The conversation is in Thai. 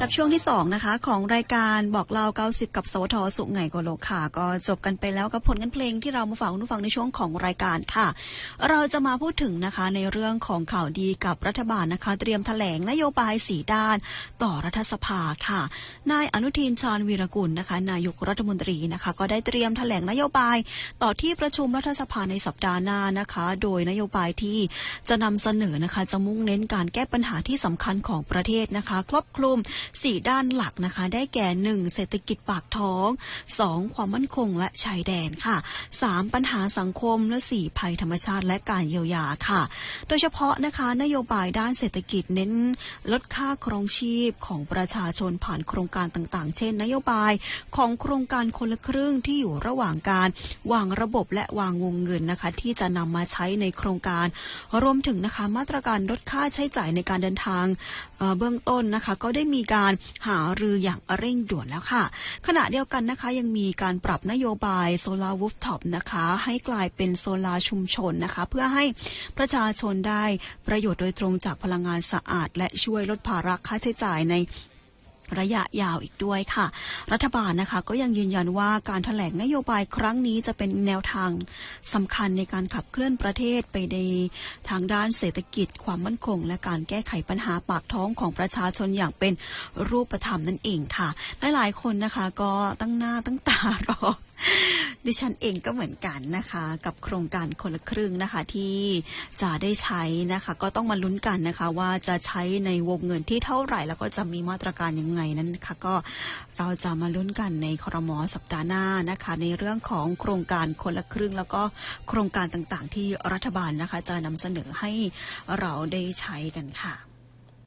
กับช่วงที่ 2 นะคะ ของรายการบอกเล่า 90 กับสวทสุขไงโกโลกค่ะ ก็จบกันไปแล้วกับผลกันเพลงที่เรามาฝากคุณผู้ฟังในช่วงของรายการค่ะ เราจะมาพูดถึงนะคะในเรื่องของข่าวดีกับรัฐบาลนะคะ เตรียมแถลงนโยบายสีด้าน ต่อรัฐสภาค่ะนายอนุทินชาญวีรกุลนะคะ นายกรัฐมนตรีนะคะ ก็ได้เตรียมแถลงนโยบาย ต่อที่ประชุมรัฐสภาในสัปดาห์หน้านะคะ โดยนโยบายที่จะนำเสนอนะคะจะมุ่งเน้นการแก้ปัญหาที่สำคัญของประเทศนะคะ ครอบคลุม 4 ด้านหลักนะคะ ได้แก่ 1. เศรษฐกิจปากท้อง 2. ความมั่นคงและชายแดนค่ะ 3. ปัญหาสังคมและ 4. ภัยธรรมชาติและการเยียวยาค่ะ โดยเฉพาะนะคะนโยบายด้านเศรษฐกิจเน้นลดค่าครองชีพของประชาชนผ่านโครงการต่างๆ เช่น นโยบายของโครงการคนละครึ่งที่อยู่ระหว่างการวางระบบและวางวงเงินนะคะ ที่จะนำมาใช้ในโครงการ รวมถึงนะคะมาตรการลดค่าใช้จ่ายในการเดินทางเอ่อเบื้องต้นนะคะก็ได้มีการหารืออย่างเร่งด่วนแล้วค่ะ ขณะเดียวกันนะคะยังมีการปรับนโยบายโซลาร์วูฟท็อปนะคะให้กลายเป็นโซลาร์ชุมชนนะคะ เพื่อให้ประชาชนได้ประโยชน์โดยตรงจากพลังงานสะอาด และช่วยลดภาระค่าใช้จ่ายใน ระยะยาวอีกด้วยค่ะ รัฐบาลนะคะก็ยังยืนยันว่าการถแถลงนโยบายครั้งนี้จะเป็นแนวทางสำคัญในการขับเคลื่อนประเทศไปในทางด้านเศรษฐกิจ ความมั่นคง และการแก้ไขปัญหาปากท้องของประชาชนอย่างเป็นรูปธรรมนั่นเองค่ะ หลายๆคนนะคะก็ตั้งหน้าตั้งตารอ ดิฉันเองก็เหมือนกันนะคะ กับโครงการคนละครึ่งนะคะที่จะได้ใช้นะคะ ก็ต้องมาลุ้นกันนะคะ ว่าจะใช้ในวงเงินที่เท่าไหร่แล้วก็จะมีมาตรการยังไงนั้นนะคะก็เราจะมาลุ้นกันในครมสัปดาห์หน้านะคะ ในเรื่องของโครงการคนละครึ่ง แล้วก็โครงการต่างๆ ที่รัฐบาลนะคะ จะนำเสนอให้เราได้ใช้กันค่ะ